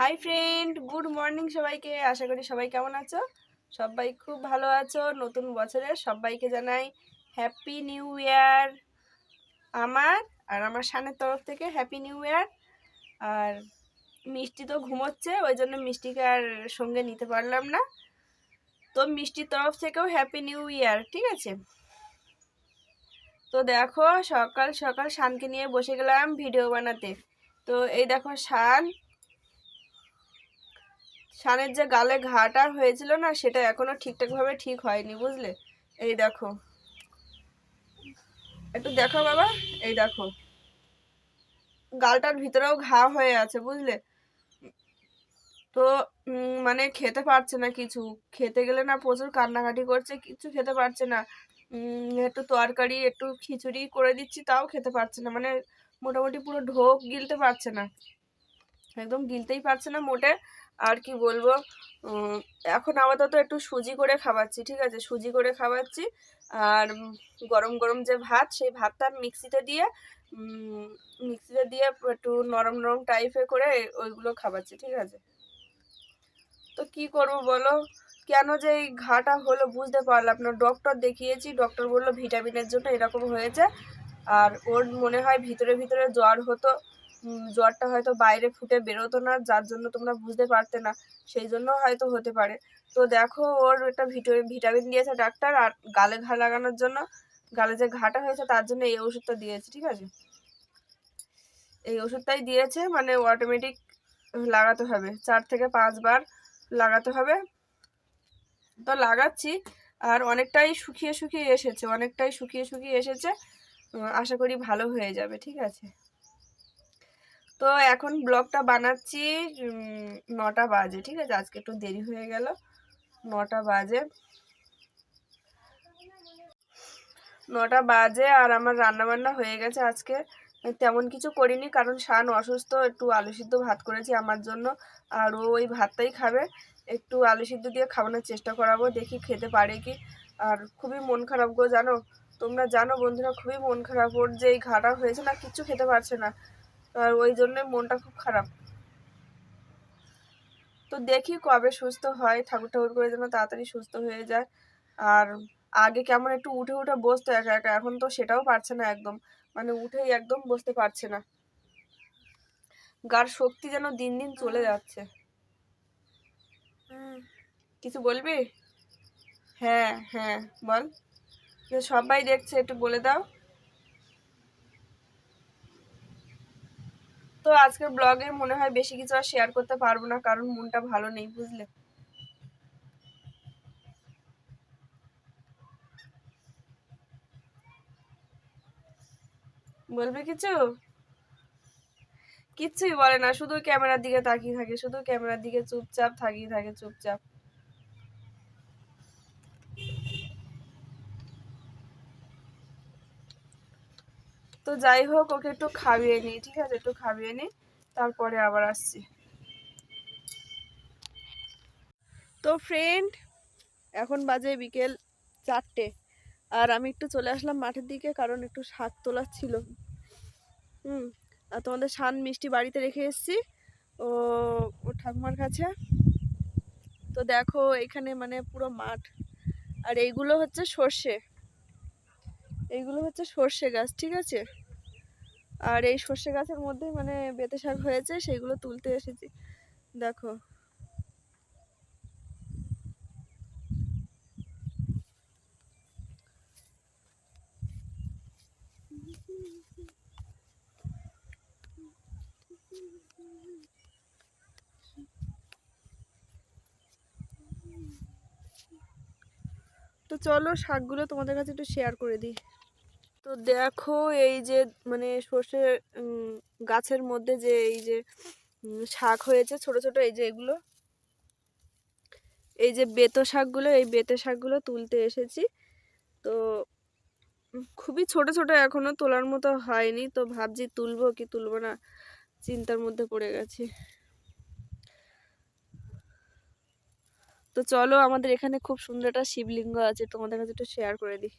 Hi friend good morning সবাইকে। আশা করি সবাই কেমন আছো? সবাই খুব ভালো আছো। নতুন বছরের সবাইকে জানাই হ্যাপি নিউ ইয়ার আমার আর আমার সানের তরফ থেকে হ্যাপি নিউ ইয়ার আর মিষ্টি তো ঘুমোচ্ছে, ওই জন্য মিষ্টিকে আর সঙ্গে নিতে পারলাম না। তো মিষ্টির তরফ থেকেও হ্যাপি নিউ ইয়ার ঠিক আছে? তো দেখো, সকাল সকাল শানকে নিয়ে বসে গেলাম ভিডিও বানাতে। তো এই দেখো শান শানের যে গালে ঘাটা হয়েছিল না, সেটা এখনও ঠিকঠাকভাবে ঠিক হয়নি, বুঝলে? এই দেখো। একটু দেখো বাবা, এই দেখো। গালটার ভিতরেও ঘা হয়ে আছে, বুঝলে? তো মানে খেতে পারছে না কিছু। খেতে গেলে না প্রচুর কান্নাকাটি করছে কিছু খেতে পারছে না। একটু তরকারি, একটু খিচুড়ি করে দিচ্ছি, তাও খেতে পারছে না। মানে মোটামুটি পুরো ঢোক গিলতে পারছে না। একদম গিলতেই পারছে না মোটে। আর কি বলব এখন আপাতত একটু সুজি করে খাওয়াচ্ছি, ঠিক আছে? সুজি করে খাওয়াচ্ছি, আর গরম গরম যে ভাত, সেই ভাতটা মিক্সিতে দিয়ে মিক্সিতে দিয়ে একটু নরম নরম টাইপে করে ওইগুলো খাওয়াচ্ছি, ঠিক আছে? তো কি করব বলো? কেন যে এই ঘাটা হলো বুঝতে পারলাম না। ডক্টর দেখিয়েছি ডক্টর বলল ভিটামিনের জন্য এরকম হয়েছে, আর ওর মনে হয় ভিতরে ভিতরে জ্বর হতো। জ্বরটা হয়তো বাইরে ফুটে বেরোতো না, যার জন্য তোমরা বুঝতে পারতে না, সেই জন্য হয়তো হতে পারে। তো দেখো, ওর একটা ভিটামিন দিয়েছে ডাক্তার, আর গালে ঘা লাগানোর জন্য, গালে যে ঘাটা হয়েছে তার জন্য এই ওষুধটা দিয়েছে, ঠিক আছে? এই ওষুধটাই দিয়েছে মানে অটোমেটিক লাগাতে হবে। চার থেকে পাঁচবার লাগাতে হবে। তো লাগাচ্ছি, আর অনেকটাই শুকিয়ে শুকিয়ে এসেছে, অনেকটাই শুকিয়ে শুকিয়ে এসেছে। আশা করি ভালো হয়ে যাবে, ঠিক আছে? তো এখন ব্লগটা বানাচ্ছি নটা বাজে, ঠিক আছে? আজকে একটু দেরি হয়ে গেল, নটা বাজে। নটা বাজে আর আমার রান্না বান্না হয়ে গেছে আজকে। তেমন কিছু করিনি কারণ শান অসুস্থ, একটু আলু সিদ্ধ ভাত করেছি আমার জন্য, আর ও ওই ভাতটাই খাবে। একটু আলু সিদ্ধ দিয়ে খাওয়ানোর চেষ্টা করাবো, দেখি খেতে পারে কি। আর খুবই মন খারাপ গো, জানো? তোমরা জানো বন্ধুরা, খুবই মন খারাপ ওর যে এই ঘাটা হয়েছে না, কিচ্ছু খেতে পারছে না। আর ওই জন্য মনটা খুব খারাপ। তো দেখি কবে সুস্থ হয়। ঠাকুর ঠাকুর করে যেন তাড়াতাড়ি সুস্থ হয়ে যায়। আর আগে কেমন একটু উঠে উঠে বসতো একা একা এখন তো সেটাও পারছে না একদম। মানে উঠেই একদম বসতে পারছে না। গার শক্তি যেন দিন দিন চলে যাচ্ছে। কিছু বলবি? হ্যাঁ হ্যাঁ বল। সবাই দেখছে একটু বলে দাও। তো আজকের ব্লগে মনে হয় বেশি কিছু আর শেয়ার করতে পারব না, কারণ মনটা ভালো নেই, বুঝলে? বলবে কিছু? কিচ্ছুই বলে না, শুধু ক্যামেরার দিকে তাকিয়ে থাকে, শুধু ক্যামেরার দিকে চুপচাপ থাকিয়ে থাকে, চুপচাপ। তো যাই হোক, ওকে একটু খাইয়ে নিই, ঠিক আছে? একটু খাইয়ে নিই, তারপরে আবার আসছি। তো ফ্রেন্ড এখন বাজে বিকেল চারটে। আর আমি একটু চলে আসলাম মাঠের দিকে, কারণ একটু শাক তোলার ছিল। হুম, আর তোমাদের শান মিষ্টি বাড়িতে রেখে এসেছি। ও ও ঠাকুমার কাছে। তো দেখো, এখানে মানে পুরো মাঠ। আর এইগুলো হচ্ছে সর্ষে। এইগুলো হচ্ছে সর্ষে গাছ, ঠিক আছে? আর এই সর্ষে গাছের মধ্যে মানে বেতে শাক হয়েছে সেইগুলো তুলতে এসেছি। দেখো। তো চলো শাকগুলো তোমাদের কাছে একটু শেয়ার করে দিই। তো দেখো এই যে মানে সর্ষে গাছের মধ্যে যে এই যে শাক হয়েছে ছোট ছোট, এই যে এগুলো। এই যে বেতো শাকগুলো, এই বেতে শাকগুলো তুলতে এসেছি। তো খুবই ছোট ছোট এখনও তোলার মতো হয়নি। তো ভাবছি তুলবো কি তুলবো না, চিন্তার মধ্যে পড়ে গেছি। তো চলো, আমাদের এখানে খুব সুন্দর একটা শিবলিঙ্গ আছে, তোমাদের কাছে একটু শেয়ার করে দিই।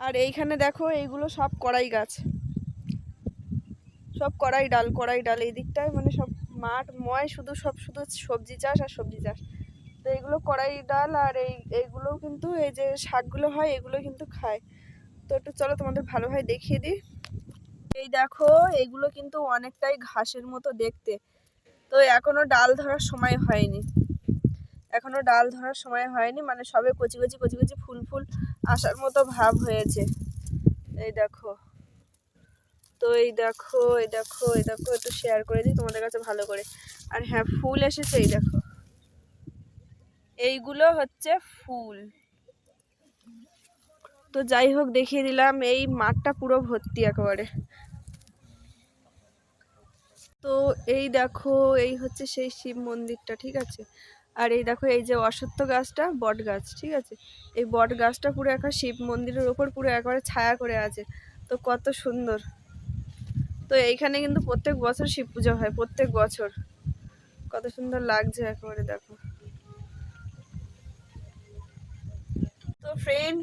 আর এইখানে দেখো, এইগুলো সব কড়াই গাছ। সব কড়াই ডাল কড়াই ডাল। এই দিকটায় মানে সব মাঠ, ময় শুধু সব, শুধু সবজি চাষ আর সবজি চাষ। তো এইগুলো কড়াই ডাল আর এই, এইগুলোও কিন্তু এই যে শাকগুলো হয়, এগুলো কিন্তু খায়। তো একটু চলো তোমাদের ভালোভাবে দেখিয়ে দিই। এই দেখো এগুলো কিন্তু অনেকটাই ঘাসের মতো দেখতে। তো এখনও ডাল ধরার সময় হয়নি। এখনও ডাল ধরার সময় হয়নি মানে সবে কচি কচি কচি কচি ফুল ফুল আসার মতো ভাব হয়েছে। এই দেখো। তো এই দেখো এই দেখো এই দেখো, একটু শেয়ার করে দিই তোমাদের কাছে ভালো করে। আর হ্যাঁ ফুল এসেছে, এই দেখো। এইগুলো হচ্ছে ফুল। তো যাই হোক, দেখিয়ে দিলাম, এই মাঠটা পুরো ভর্তি একেবারে। তো এই দেখো, এই হচ্ছে সেই শিব মন্দিরটা, ঠিক আছে? আর এই দেখো, এই যে অশ্বত্থ গাছটা, বট গাছ, ঠিক আছে? এই বট গাছটা পুরো একটা শিব মন্দিরের ওপর পুরো একেবারে ছায়া করে আছে। তো কত সুন্দর। তো এইখানে কিন্তু প্রত্যেক বছর শিব পুজো হয়, প্রত্যেক বছর। কত সুন্দর লাগছে একেবারে, দেখো। তো ফ্রেন্ড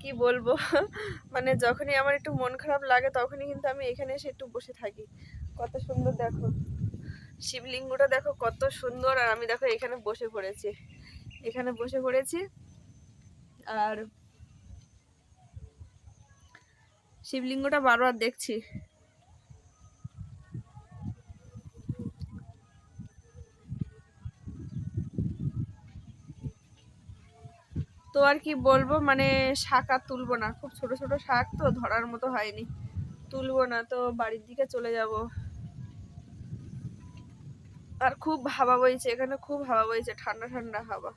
কি বলব? মানে যখনই আমার একটু মন খারাপ লাগে, তখনই কিন্তু আমি এখানে এসে একটু বসে থাকি। কত সুন্দর, দেখো। শিবলিঙ্গটা দেখো কত সুন্দর, আর আমি দেখো এখানে বসে পড়েছি। এখানে বসে পড়েছি, আর শিবলিঙ্গটা বারবার দেখছি। তো আর কি বলব মানে শাক আর তুলবো না। খুব ছোট ছোট শাক তো ধরার মতো হয়নি। তুলবো না, তো বাড়ির দিকে চলে যাব। আর খুব হাওয়া বইছে, এখানে খুব হাওয়া বইছে, ঠান্ডা ঠান্ডা হাওয়া।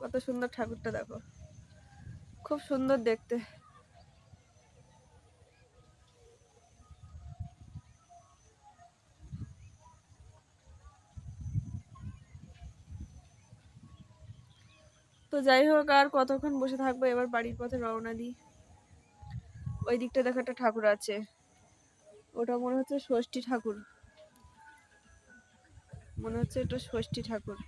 কত সুন্দর ঠাকুরটা দেখো। খুব সুন্দর দেখতে। তো যাই হোক, আর কতক্ষণ বসে থাকব? এবার বাড়ির পথে রওনা দিই। ওই দিকটা দেখো একটা ঠাকুর আছে। ওটা মনে হচ্ছে ষষ্ঠী ঠাকুর। মনে হচ্ছে এটা ষষ্ঠী ঠাকুর।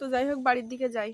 তো যাই হোক, বাড়ির দিকে যাই।